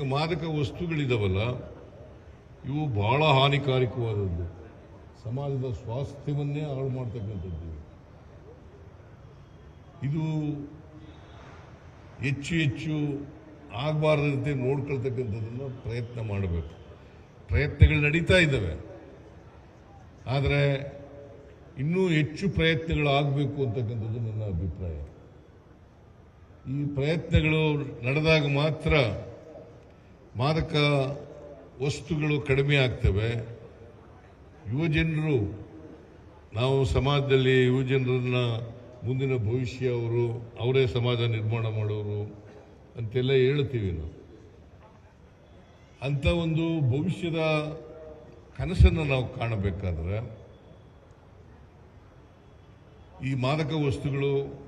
ಈಗ ಮಾದಕ ವಸ್ತುಗಳಿದಾವಲ್ಲ, ಇವು ಬಹಳ ಹಾನಿಕಾರಕವಾದದ್ದು. ಸಮಾಜದ ಸ್ವಾಸ್ಥ್ಯವನ್ನೇ ಹಾಳು ಮಾಡ್ತಕ್ಕಂಥದ್ದು. ಇದು ಹೆಚ್ಚು ಹೆಚ್ಚು ಆಗಬಾರದಂತೆ ನೋಡ್ಕೊಳ್ತಕ್ಕಂಥದ್ದನ್ನು ಪ್ರಯತ್ನ ಮಾಡಬೇಕು. ಪ್ರಯತ್ನಗಳು ನಡೀತಾ ಇದ್ದಾವೆ. ಆದರೆ ಇನ್ನೂ ಹೆಚ್ಚು ಪ್ರಯತ್ನಗಳು ಆಗಬೇಕು ಅಂತಕ್ಕಂಥದ್ದು ನನ್ನ ಅಭಿಪ್ರಾಯ. ಈ ಪ್ರಯತ್ನಗಳು ನಡೆದಾಗ ಮಾತ್ರ ಮಾದಕ ವಸ್ತುಗಳು ಕಡಿಮೆ ಆಗ್ತವೆ. ಯುವಜನರು ನಾವು ಸಮಾಜದಲ್ಲಿ ಯುವಜನರನ್ನ ಮುಂದಿನ ಭವಿಷ್ಯ ಅವರು, ಅವರೇ ಸಮಾಜ ನಿರ್ಮಾಣ ಮಾಡೋರು ಅಂತೆಲ್ಲ ಹೇಳ್ತೀವಿ ನಾವು. ಅಂಥ ಒಂದು ಭವಿಷ್ಯದ ಕನಸನ್ನು ನಾವು ಕಾಣಬೇಕಾದ್ರೆ, ಈ ಮಾದಕ ವಸ್ತುಗಳು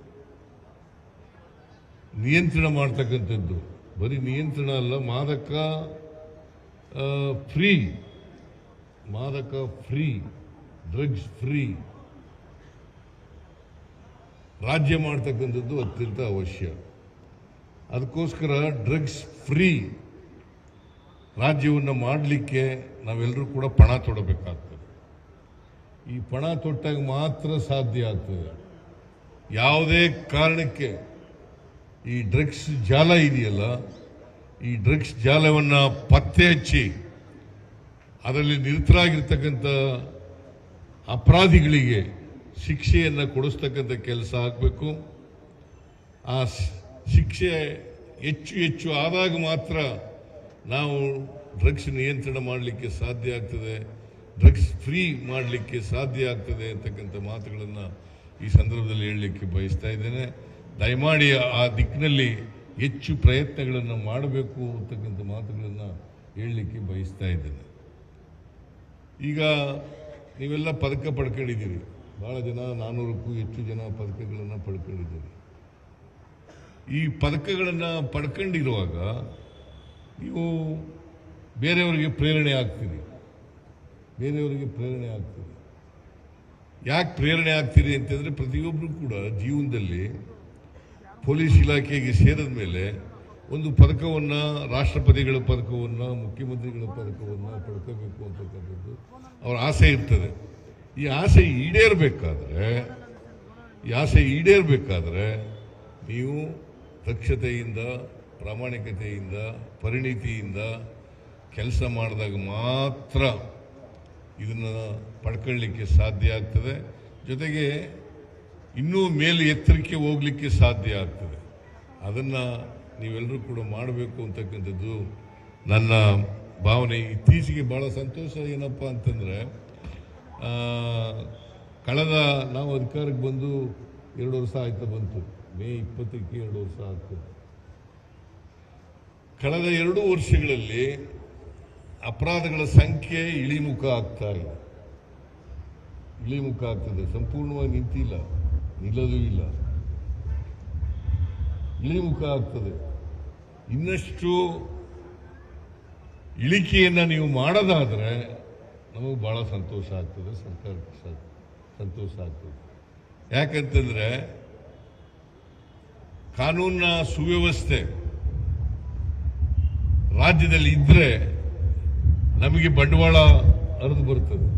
ನಿಯಂತ್ರಣ ಮಾಡ್ತಕ್ಕಂಥದ್ದು. ಬರೀ ನಿಯಂತ್ರಣ ಅಲ್ಲ, ಮಾದಕ ಫ್ರೀ ಮಾದಕ ಫ್ರೀ ಡ್ರಗ್ಸ್ ಫ್ರೀ ರಾಜ್ಯ ಮಾಡ್ತಕ್ಕಂಥದ್ದು ಅತ್ಯಂತ ಅವಶ್ಯ. ಅದಕ್ಕೋಸ್ಕರ ಡ್ರಗ್ಸ್ ಫ್ರೀ ರಾಜ್ಯವನ್ನು ಮಾಡಲಿಕ್ಕೆ ನಾವೆಲ್ಲರೂ ಕೂಡ ಪಣ ತೊಡಬೇಕಾಗ್ತದೆ. ಈ ಪಣ ತೊಟ್ಟಾಗ ಮಾತ್ರ ಸಾಧ್ಯ ಆಗ್ತದೆ. ಯಾವುದೇ ಕಾರಣಕ್ಕೆ ಈ ಡ್ರಗ್ಸ್ ಜಾಲ ಇದೆಯಲ್ಲ, ಈ ಡ್ರಗ್ಸ್ ಜಾಲವನ್ನು ಪತ್ತೆ ಹಚ್ಚಿ, ಅದರಲ್ಲಿ ನಿರತರಾಗಿರ್ತಕ್ಕಂಥ ಅಪರಾಧಿಗಳಿಗೆ ಶಿಕ್ಷೆಯನ್ನು ಕೊಡಿಸ್ತಕ್ಕಂಥ ಕೆಲಸ ಆಗಬೇಕು. ಆ ಶಿಕ್ಷೆ ಹೆಚ್ಚು ಹೆಚ್ಚು ಆದಾಗ ಮಾತ್ರ ನಾವು ಡ್ರಗ್ಸ್ ನಿಯಂತ್ರಣ ಮಾಡಲಿಕ್ಕೆ ಸಾಧ್ಯ ಆಗ್ತದೆ, ಡ್ರಗ್ಸ್ ಫ್ರೀ ಮಾಡಲಿಕ್ಕೆ ಸಾಧ್ಯ ಆಗ್ತದೆ ಅಂತಕ್ಕಂಥ ಮಾತುಗಳನ್ನು ಈ ಸಂದರ್ಭದಲ್ಲಿ ಹೇಳಲಿಕ್ಕೆ ಬಯಸ್ತಾ ಇದ್ದೇನೆ. ದಯಮಾಡಿ ಆ ದಿಕ್ಕಿನಲ್ಲಿ ಹೆಚ್ಚು ಪ್ರಯತ್ನಗಳನ್ನು ಮಾಡಬೇಕು ಅಂತಕ್ಕಂಥ ಮಾತುಗಳನ್ನು ಹೇಳಲಿಕ್ಕೆ ಬಯಸ್ತಾ ಇದ್ದೇನೆ. ಈಗ ನೀವೆಲ್ಲ ಪದಕ ಪಡ್ಕೊಂಡಿದ್ದೀರಿ. ಭಾಳ ಜನ ನಾನ್ನೂರಕ್ಕೂ ಹೆಚ್ಚು ಜನ ಪದಕಗಳನ್ನು ಪಡ್ಕೊಂಡಿದ್ದೀರಿ. ಈ ಪದಕಗಳನ್ನು ಪಡ್ಕೊಂಡಿರುವಾಗ ನೀವು ಬೇರೆಯವರಿಗೆ ಪ್ರೇರಣೆ ಆಗ್ತೀರಿ. ಬೇರೆಯವರಿಗೆ ಪ್ರೇರಣೆ ಆಗ್ತೀರಿ. ಯಾಕೆ ಪ್ರೇರಣೆ ಆಗ್ತೀರಿ ಅಂತಂದರೆ ಪ್ರತಿಯೊಬ್ಬರು ಕೂಡ ಜೀವನದಲ್ಲಿ ಪೊಲೀಸ್ ಇಲಾಖೆಗೆ ಸೇರಿದ ಮೇಲೆ ಒಂದು ಪದಕವನ್ನು, ರಾಷ್ಟ್ರಪತಿಗಳ ಪದಕವನ್ನು, ಮುಖ್ಯಮಂತ್ರಿಗಳ ಪದಕವನ್ನು ಪಡ್ಕೋಬೇಕು ಅಂತಕ್ಕಂಥದ್ದು ಅವರ ಆಸೆ ಇರ್ತದೆ. ಈ ಆಸೆ ಈಡೇರಬೇಕಾದ್ರೆ, ಈ ಆಸೆ ಈಡೇರಬೇಕಾದ್ರೆ ನೀವು ದಕ್ಷತೆಯಿಂದ, ಪ್ರಾಮಾಣಿಕತೆಯಿಂದ, ಪರಿಣಿತಿಯಿಂದ ಕೆಲಸ ಮಾಡಿದಾಗ ಮಾತ್ರ ಇದನ್ನು ಪಡ್ಕೊಳ್ಳಿಕ್ಕೆ ಸಾಧ್ಯ ಆಗ್ತದೆ. ಜೊತೆಗೆ ಇನ್ನೂ ಮೇಲೆ ಎತ್ತರಕ್ಕೆ ಹೋಗಲಿಕ್ಕೆ ಸಾಧ್ಯ ಆಗ್ತದೆ. ಅದನ್ನು ನೀವೆಲ್ಲರೂ ಕೂಡ ಮಾಡಬೇಕು ಅಂತಕ್ಕಂಥದ್ದು ನನ್ನ ಭಾವನೆ. ಇತ್ತೀಚೆಗೆ ಭಾಳ ಸಂತೋಷ ಏನಪ್ಪ ಅಂತಂದರೆ ಕಳೆದ ನಾವು ಅಧಿಕಾರಕ್ಕೆ ಬಂದು ಎರಡು ವರ್ಷ ಆಯ್ತಾ ಬಂತು. ಮೇ ಇಪ್ಪತ್ತಕ್ಕೆ ಎರಡು ವರ್ಷ ಆಯ್ತು. ಕಳೆದ ಎರಡು ವರ್ಷಗಳಲ್ಲಿ ಅಪರಾಧಗಳ ಸಂಖ್ಯೆ ಇಳಿಮುಖ ಆಗ್ತಾ ಇದೆ. ಇಳಿಮುಖ ಆಗ್ತದೆ. ಸಂಪೂರ್ಣವಾಗಿ ನಿಂತಿಲ್ಲ. ನಿಲ್ಲದೂ ಇಲ್ಲ. ಇಳಿಮುಖ ಆಗ್ತದೆ. ಇನ್ನಷ್ಟು ಇಳಿಕೆಯನ್ನು ನೀವು ಮಾಡೋದಾದರೆ ನಮಗೆ ಭಾಳ ಸಂತೋಷ ಆಗ್ತದೆ, ಸರ್ಕಾರ ಸಂತೋಷ ಆಗ್ತದೆ. ಯಾಕಂತಂದರೆ ಕಾನೂನಿನ ಸುವ್ಯವಸ್ಥೆ ರಾಜ್ಯದಲ್ಲಿ ಇದ್ದರೆ ನಮಗೆ ಬಂಡವಾಳ ಹರಿದು ಬರ್ತದೆ.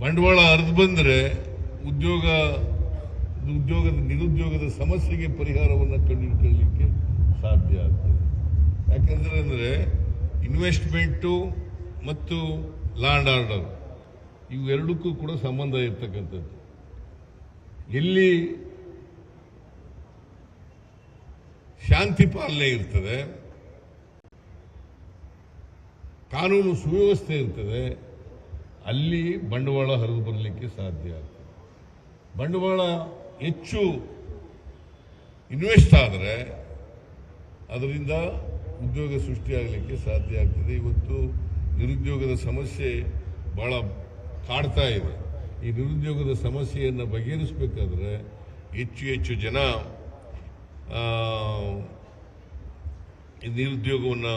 ಬಂಡವಾಳ ಹರಿದು ಬಂದರೆ ಉದ್ಯೋಗ ಉದ್ಯೋಗದ ನಿರುದ್ಯೋಗದ ಸಮಸ್ಯೆಗೆ ಪರಿಹಾರವನ್ನು ಕಂಡುಕೊಳ್ಳಲಿಕ್ಕೆ ಸಾಧ್ಯ ಆಗ್ತದೆ. ಯಾಕಂದ್ರೆ ಅಂದರೆ ಇನ್ವೆಸ್ಟ್ಮೆಂಟು ಮತ್ತು ಲ್ಯಾಂಡ್ ಆರ್ಡರ್ ಇವೆರಡಕ್ಕೂ ಕೂಡ ಸಂಬಂಧ ಇರ್ತಕ್ಕಂಥದ್ದು. ಎಲ್ಲಿ ಶಾಂತಿ ಪಾಲನೆ ಇರ್ತದೆ, ಕಾನೂನು ಸುವ್ಯವಸ್ಥೆ ಇರ್ತದೆ, ಅಲ್ಲಿ ಬಂಡವಾಳ ಹರಿದು ಬರಲಿಕ್ಕೆ ಸಾಧ್ಯ ಆಗ್ತದೆ. ಬಂಡವಾಳ ಹೆಚ್ಚು ಇನ್ವೆಸ್ಟ್ ಆದರೆ ಅದರಿಂದ ಉದ್ಯೋಗ ಸೃಷ್ಟಿಯಾಗಲಿಕ್ಕೆ ಸಾಧ್ಯ ಆಗ್ತದೆ. ಇವತ್ತು ನಿರುದ್ಯೋಗದ ಸಮಸ್ಯೆ ಬಹಳ ಕಾಡ್ತಾ ಇದೆ. ಈ ನಿರುದ್ಯೋಗದ ಸಮಸ್ಯೆಯನ್ನು ಬಗೆಹರಿಸಬೇಕಾದ್ರೆ ಹೆಚ್ಚು ಹೆಚ್ಚು ಜನ ನಿರುದ್ಯೋಗವನ್ನು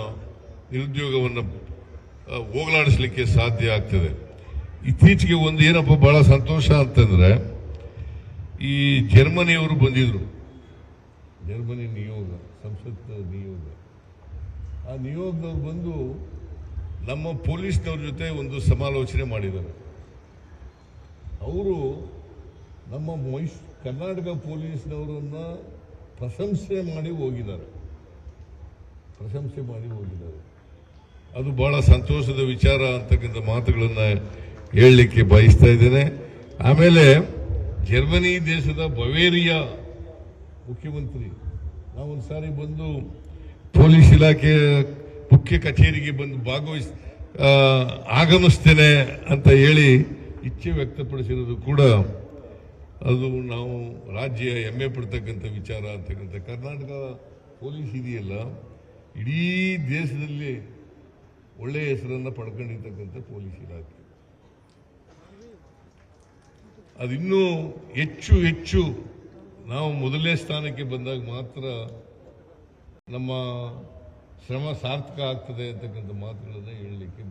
ನಿರುದ್ಯೋಗವನ್ನು ಹೋಗಲಾಡಿಸಲಿಕ್ಕೆ ಸಾಧ್ಯ ಆಗ್ತದೆ. ಇತ್ತೀಚೆಗೆ ಒಂದು ಏನಪ್ಪ, ಬಹಳ ಸಂತೋಷ ಅಂತಂದ್ರೆ ಈ ಜರ್ಮನಿಯವರು ಬಂದಿದ್ರು. ಜರ್ಮನಿ ನಿಯೋಗ ಸಂಸತ್ ನಿಯೋಗ. ಆ ನಿಯೋಗದವ್ರು ಬಂದು ನಮ್ಮ ಪೊಲೀಸ್ನವ್ರ ಜೊತೆ ಒಂದು ಸಮಾಲೋಚನೆ ಮಾಡಿದ್ದಾರೆ. ಅವರು ನಮ್ಮ ಮೈಸ್, ಕರ್ನಾಟಕ ಪೊಲೀಸ್ನವರನ್ನು ಪ್ರಶಂಸೆ ಮಾಡಿ ಹೋಗಿದ್ದಾರೆ. ಪ್ರಶಂಸೆ ಮಾಡಿ ಹೋಗಿದ್ದಾರೆ. ಅದು ಬಹಳ ಸಂತೋಷದ ವಿಚಾರ ಅಂತಕ್ಕಂಥ ಮಾತುಗಳನ್ನು ಹೇಳಲಿಕ್ಕೆ ಬಯಸ್ತಾ ಇದ್ದೇನೆ. ಆಮೇಲೆ ಜರ್ಮನಿ ದೇಶದ ಬವೇರಿಯಾ ಮುಖ್ಯಮಂತ್ರಿ. ನಾವೊಂದು ಸಾರಿ ಬಂದು ಪೊಲೀಸ್ ಇಲಾಖೆ ಮುಖ್ಯ ಕಚೇರಿಗೆ ಬಂದು ಭಾಗವಹಿಸ್ ಆಗಮಿಸ್ತೇನೆ ಅಂತ ಹೇಳಿ ಇಚ್ಛೆ ವ್ಯಕ್ತಪಡಿಸಿರೋದು ಕೂಡ ಅದು ನಾವು ರಾಜ್ಯ ಹೆಮ್ಮೆ ಪಡ್ತಕ್ಕಂಥ ವಿಚಾರ ಅಂತಕ್ಕಂಥ ಕರ್ನಾಟಕ ಪೊಲೀಸ್ ಇದೆಯಲ್ಲ, ಇಡೀ ದೇಶದಲ್ಲಿ ಒಳ್ಳೆಯ ಹೆಸರನ್ನು ಪಡ್ಕೊಂಡಿರ್ತಕ್ಕಂಥ ಪೊಲೀಸ್ ಇಲಾಖೆ. ಅದಿನ್ನೂ ಹೆಚ್ಚು ಹೆಚ್ಚು ನಾವು ಮೊದಲನೇ ಸ್ಥಾನಕ್ಕೆ ಬಂದಾಗ ಮಾತ್ರ ನಮ್ಮ ಶ್ರಮ ಸಾರ್ಥಕ ಆಗ್ತದೆ ಅಂತಕ್ಕಂಥ ಮಾತುಗಳನ್ನು ಹೇಳಲಿಕ್ಕೆ